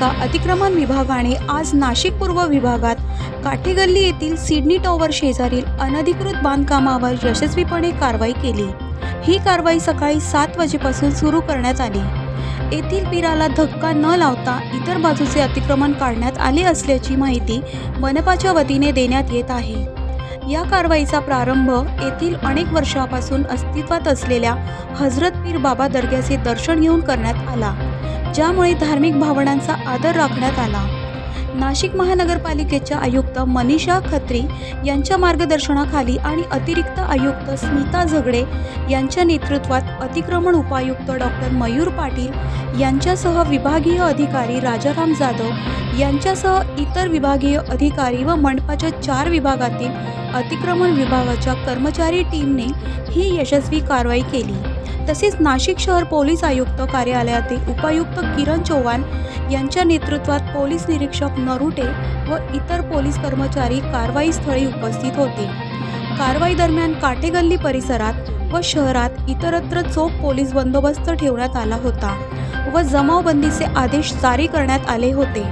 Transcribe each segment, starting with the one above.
महापालिका अतिक्रमण विभागाने आज नाशिक पूर्व विभागात काठेगल्ली येथील सिडनी टॉवर शेजारील अनधिकृत बांधकामावर यशस्वीपणे कारवाई केली. ही कारवाई सकाळी सात वाजेपासून सुरू करण्यात आली. येथील पिराला धक्का न लावता इतर बाजूचे अतिक्रमण काढण्यात आले असल्याची माहिती मनपाच्या वतीने देण्यात येत आहे. या कारवाईचा प्रारंभ येथील अनेक वर्षापासून अस्तित्वात असलेल्या हजरत पीर बाबा दर्ग्याचे दर्शन घेऊन करण्यात आला. ज्यामुळे धार्मिक भावनांचा आदर राखण्यात आला. नाशिक महानगरपालिकेच्या आयुक्त मनीषा खत्री यांच्या मार्गदर्शनाखाली आणि अतिरिक्त आयुक्त स्मिता झगडे यांच्या नेतृत्वात अतिक्रमण उपायुक्त डॉक्टर मयूर पाटील यांच्यासह विभागीय अधिकारी राजाराम जाधव यांच्यासह इतर विभागीय अधिकारी व मंडपाच्या चार विभागातील अतिक्रमण विभागाच्या कर्मचारी टीमने ही यशस्वी कारवाई केली. तसेच नाशिक शहर पोलीस आयुक्त कार्यालयातील उपायुक्त किरण चव्हाण यांच्या नेतृत्वात पोलीस निरीक्षक नरुटे व इतर पोलीस कर्मचारी कारवाई स्थळी उपस्थित होते. कारवाई दरम्यान काटेगल्ली परिसरात व शहरात इतरत्र चोख पोलीस बंदोबस्त ठेवण्यात आला होता व जमावबंदीचे आदेश जारी करण्यात आले होते.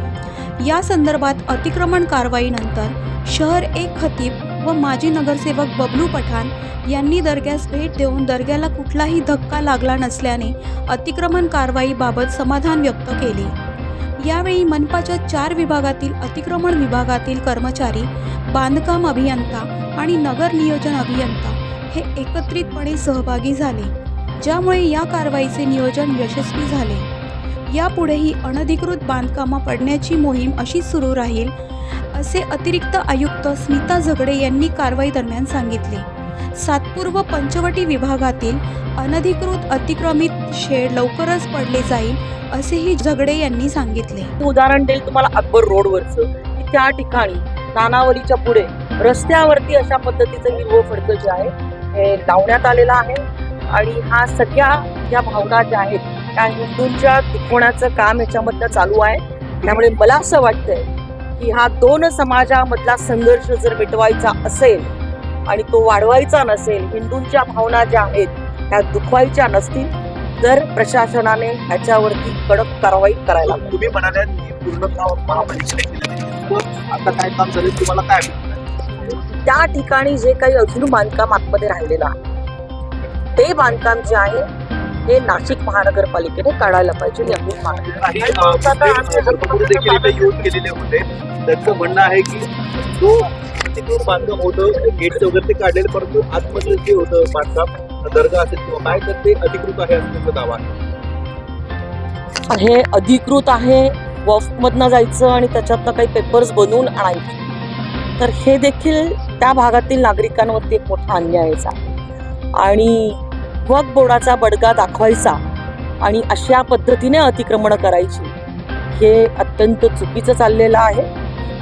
या संदर्भात अतिक्रमण कारवाईनंतर शहर एक खतीब व माजी नगरसेवक बबलू पठाण यांनी दर्ग्यास भेट देऊन दर्ग्याला कुठलाही धक्का लागला नसल्याने अतिक्रमण कारवाईबाबत समाधान व्यक्त केले. यावेळी मनपाच्या चार विभागातील अतिक्रमण विभागातील कर्मचारी बांधकाम अभियंता आणि नगर नियोजन अभियंता हे एकत्रितपणे सहभागी झाले ज्यामुळे या कारवाईचे नियोजन यशस्वी झाले. यापुढेही अनधिकृत बांधकामा पडण्याची मोहीम अशीच सुरू राहील असे अतिरिक्त आयुक्त स्मिता झगडे यांनी कारवाई दरम्यान सांगितले. सातपूर व पंचवटी विभागातील अनधिकृत अतिक्रमित शेड लवकरच पडले जाईल असेही झगडे यांनी सांगितले. उदाहरण देईल तुम्हाला अकबर रोडवरचं की त्या ठिकाणी नानावलीच्या पुढे रस्त्यावरती अशा पद्धतीचं हिरवं फडकं जे आहे हे लावण्यात आलेलं आहे. आणि हा सगळ्या ज्या भावना ज्या आहेत त्या हिंदूंच्या टिकवण्याचं काम याच्यामधनं चालू आहे. त्यामुळे मला असं वाटतंय की हा दोन समाजामधला संघर्ष जर मिटवायचा असेल आणि तो वाढवायचा नसेल हिंदूंच्या भावना ज्या आहेत त्या दुखवायच्या नसतील तर प्रशासनाने ह्याच्यावरती कडक कारवाई करायला. तुम्ही पूर्ण. मग आता काय काम झालं तुम्हाला काय? त्या ठिकाणी जे काही अजून बांधकाम आतमध्ये राहिलेलं आहे ते बांधकाम जे आहे हे नाशिक महानगरपालिकेने काढायला पाहिजे यातून मागणी त्यांचं म्हणणं आहे की जो अतिक्रमण बांधकाम होतं गेटचं वगैरे ते काढलेलं परंतु आतमधलं जे होतं बांधकाम दर्गा असेल किंवा काय तर ते अधिकृत आहे असं त्यांचा दावा आहे. हे अधिकृत आहे वॉफमधनं जायचं आणि त्याच्यातनं काही पेपर्स बनवून आणायचे. तर हे देखील त्या भागातील नागरिकांवरती एक मोठा अन्यायाचा आणि वक बोर्डाचा बडगा दाखवायचा आणि अशा पद्धतीने अतिक्रमणं करायची हे अत्यंत चुकीचं चाललेलं आहे.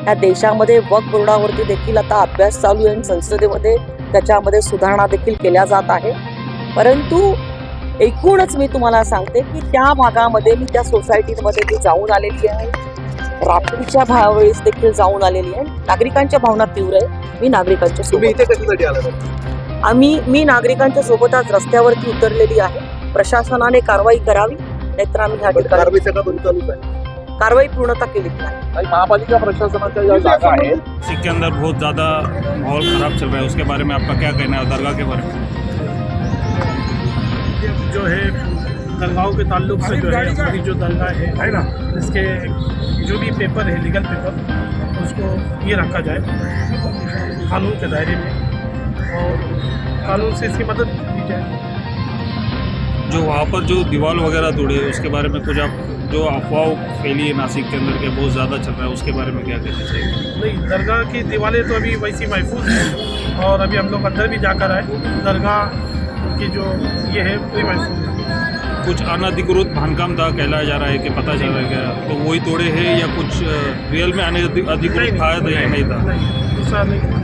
या देशामध्ये वक बोर्डावरती देखील आता अभ्यास चालू आहे आणि संसदेमध्ये त्याच्यामध्ये सुधारणा देखील केल्या जात आहे. परंतु एकूणच मी तुम्हाला सांगते की त्या भागामध्ये मी त्या सोसायटीमध्ये मी जाऊन आलेली आहे. रात्रीच्या भा वेळेस देखील जाऊन आलेली आहे. नागरिकांच्या भावना तीव्र आहे. मी नागरिकांच्या आम्ही मी नागरिकांच्या सोबत आज रस्त्यावरती उतरलेली आहे. प्रशासनाने कारवाई करावी नाहीतर आम्ही ह्या ठिकाणी कारवाई पूर्णता केली नाही. महापालिका प्रशासनाच्या ज्या जागा आहेत. नासिक के अंदर बहुत ज़्यादा माहौल ख़राब चल रहा है उसके बारे में आपका क्या कहना है दरगाह के बारे में? जो है दरगाहों के ताल्लुक से जो है हमारी जो दरगाह है है ना? इसके जो भी पेपर है लीगल पेपर उसको ये रखा जाए कानून के दायरे में। और कानून से इसकी मदद दी जाए। जो वहाँ पर जो दीवार वगैरह तोड़े उसके बारे में कुछ आप जो अफवाह फैली है नासिक के अंदर के बहुत ज़्यादा चल रहा है उसके बारे में क्या कहना चाहिए नहीं दरगाह की दीवारें तो अभी वैसी महफूज हैं और अभी हम लोग अंदर भी जाकर आए। दरगाह की जो ये है पूरी महफूज है। कुछ अनधिकृत बांधकाम था कहलाया जा रहा है कि पता चला गया तो वही तोड़े हैं या कुछ रियल में अनधि- अधिकृत था या नहीं था? नहीं।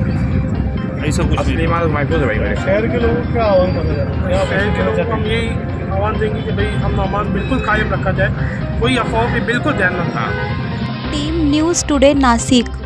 ऐसा नहीं ऐसा कुछ नहीं मेरे शहर के लोगों का आह्वान करना शहर के लोगों को हम यही आह्वान देंगे कि भाई हम अमान बिल्कुल कायम रखा जाए कोई अफवाह पे बिल्कुल ध्यान न दें टीम न्यूज़ टुडे नाशिक